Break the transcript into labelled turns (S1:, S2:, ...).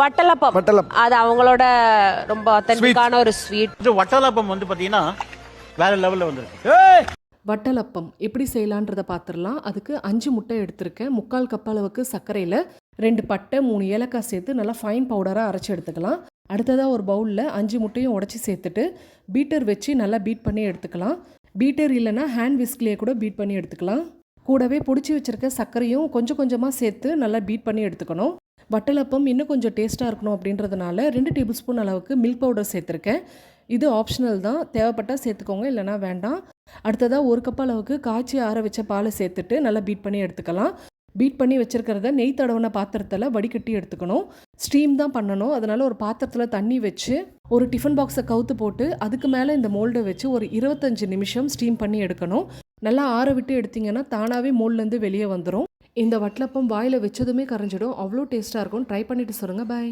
S1: வட்டலப்பம்.
S2: வட்டலப்பம்.
S1: அது அவங்களோட ரொம்ப அத்தன்டிக்கான ஒரு ஸ்வீட்
S3: வட்டலாப்பம் வந்து பார்த்தீங்கன்னா வேற லெவலில் வந்துருக்கு.
S4: வட்டலப்பம் எப்படி செய்யலான்றதை பார்த்துடலாம் அதுக்கு அஞ்சு முட்டை எடுத்திருக்கேன். முக்கால் கப் அளவுக்கு சர்க்கரையில் ரெண்டு பட்டை மூணு ஏலக்காய் சேர்த்து நல்லா ஃபைன் பவுடராக அரைச்சி எடுத்துக்கலாம். அடுத்ததாக ஒரு பவுலில் அஞ்சு முட்டையும் உடச்சி சேர்த்துட்டு பீட்டர் வச்சு நல்லா பீட் பண்ணி எடுத்துக்கலாம். பீட்டர் இல்லைன்னா ஹேண்ட் விஸ்க்லேயே கூட பீட் பண்ணி எடுத்துக்கலாம். கூடவே பிடிச்சி வச்சிருக்க சர்க்கரையும் கொஞ்சம் கொஞ்சமாக சேர்த்து நல்லா பீட் பண்ணி எடுத்துக்கணும். வட்டலப்பம் இன்னும் கொஞ்சம் டேஸ்ட்டாக இருக்கணும் அப்படின்றதுனால ரெண்டு டேபிள் ஸ்பூன் அளவுக்கு மில்க் பவுடர் சேர்த்துருக்கேன். இது ஆப்ஷனல் தான். தேவைப்பட்டால் சேர்த்துக்கோங்க இல்லைனா வேண்டாம். அடுத்ததாக ஒரு கப் அளவுக்கு காய்ச்சி ஆற வச்ச பாலை சேர்த்துட்டு நல்லா பீட் பண்ணி எடுத்துக்கலாம். பீட் பண்ணி வச்சுருக்கிறத நெய் தடவின பாத்திரத்தில் வடிகட்டி எடுத்துக்கணும். ஸ்டீம் தான் பண்ணணும். அதனால் ஒரு பாத்திரத்தில் தண்ணி வச்சு ஒரு டிஃபன் பாக்ஸை கவுத்து போட்டு அதுக்கு மேலே இந்த மோல்டை வச்சு ஒரு இருபத்தஞ்சு நிமிஷம் ஸ்டீம் பண்ணி எடுக்கணும். நல்லா ஆற விட்டு எடுத்தீங்கன்னா தானாகவே மோல்லேருந்து வெளியே வந்துடும் இந்த வட்டலப்பம் வாயில் வச்சதுமே கரைஞ்சிடும். அவ்வளோ டேஸ்ட்டாக இருக்கும். ட்ரை பண்ணிவிட்டு சொல்லுங்கள் பாய்